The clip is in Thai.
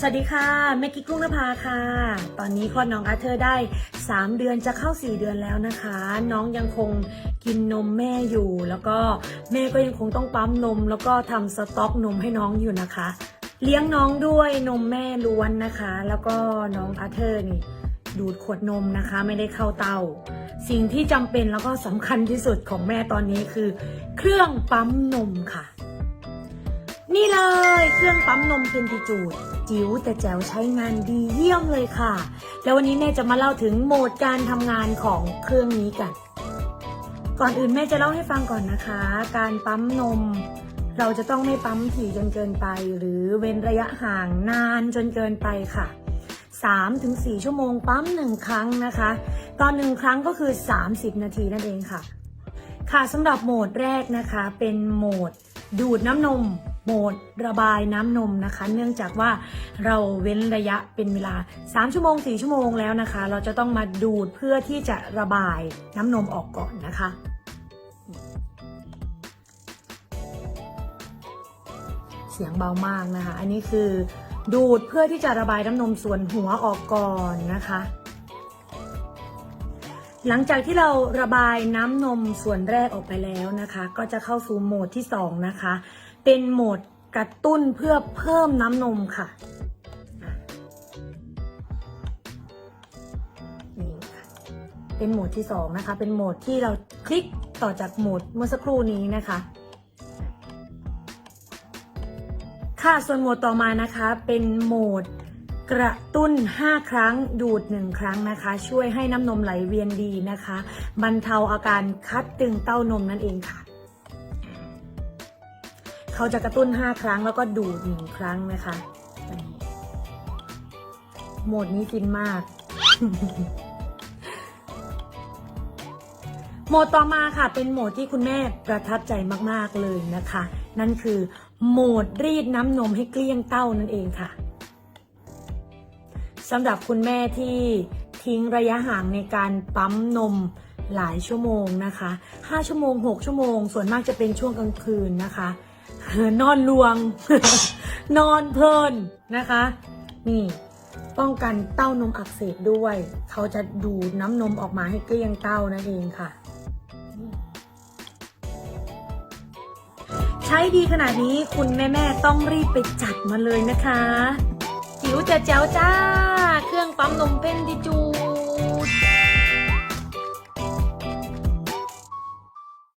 สวัสดีค่ะแม่กิ๊กกุ้งนภาค่ะ ตอนนี้คลอดน้องอาเธอร์ได้ 3 เดือนจะเข้า 4 เดือนแล้วนะคะ น้องยังคงกินนมแม่อยู่ แล้วก็แม่ก็ยังคงต้องปั๊มนม แล้วก็ทำสต็อกนมให้น้องอยู่นะคะ เลี้ยงน้องด้วยนมแม่ล้วนนะคะ แล้วก็น้องอาเธอร์นี่ดูดขวดนมนะคะไม่ได้เข้าเตาสิ่งที่จำเป็นแล้วก็สำคัญที่สุดของแม่ตอนนี้คือ เครื่องปั๊มนมค่ะ นี่เลยเครื่องปั๊มนมเพนติจูด จิ๋วแต่แจ๋วใช้งานดีเยี่ยมเลยค่ะ แล้ววันนี้แม่จะมาเล่าถึงโหมดการทำงานของเครื่องนี้กัน ก่อนอื่นแม่จะเล่าให้ฟังก่อนนะคะ การปั๊มนม เราจะต้องไม่ปั๊มถี่จนเกินไป หรือเว้นระยะห่างนานจนเกินไปค่ะ3-4 ชั่วโมงปั๊มหนึ่งครั้งนะคะ ตอนหนึ่งครั้งก็คือ 30 นาทีนั่นเองค่ะ ค่ะสำหรับโหมดแรกนะคะ เป็นโหมดดูดน้ำนม โหมดระบายน้ำนมนะคะ เนื่องจากว่าเราเว้นระยะเป็นเวลา 3 ชั่วโมง 4 ชั่วโมงแล้วนะคะ เราจะต้องมาดูดเพื่อที่จะระบายน้ำนมออกก่อนนะคะเสียงเบามากนะคะ อันนี้คือดูดเพื่อที่จะระบายน้ำนมส่วนหัวออกก่อนนะคะ หลังจากที่เราระบายน้ำนมส่วนแรกออกไปแล้วนะคะ ก็จะเข้าสู่โหมดที่ 2 นะคะ เป็นโหมดกระตุ้นเพื่อเพิ่มน้ำนมค่ะนี่ค่ะ เป็นโหมดที่ 2 นะคะ เป็นโหมดที่เราคลิกต่อจากโหมดเมื่อสักครู่นี้นะคะ ค่ะส่วนโหมดต่อมานะคะเป็นโหมด กระตุ้น 5 ครั้งดูด 1 ครั้งนะคะ ช่วยให้น้ำนมไหลเวียนดีนะคะ บรรเทาอาการคัดตึงเต้านมนั่นเองค่ะ เขาจะกระตุ้น 5 ครั้งแล้วก็ดูด 1 ครั้งนะคะ โหมดนี้ฟินมาก โหมดต่อมาค่ะ เป็นโหมดที่คุณแม่ประทับใจมาก ๆ เลยนะคะ นั่นคือโหมดรีดน้ำนมให้เกลี้ยงเต้านั่นเองค่ะ สำหรับคุณแม่ที่ทิ้งระยะห่างในการปั๊มนมหลายชั่วโมงนะคะ 5 ชั่วโมง 6 ชั่วโมง ส่วนมากจะเป็นช่วงกลางคืนนะคะ นอนลวง นอนเพลินนะคะ นี่ป้องกันเต้านมอักเสบด้วย เขาจะดูดน้ำนมออกมาให้เกลี้ยงเต้านั่นเองค่ะ ใช้ดีขนาดนี้คุณแม่แม่ๆต้องรีบไปจัดมาเลยนะคะจิ๋วจะแจ๋วจ้า เครื่องปั๊มนมเพนดิจู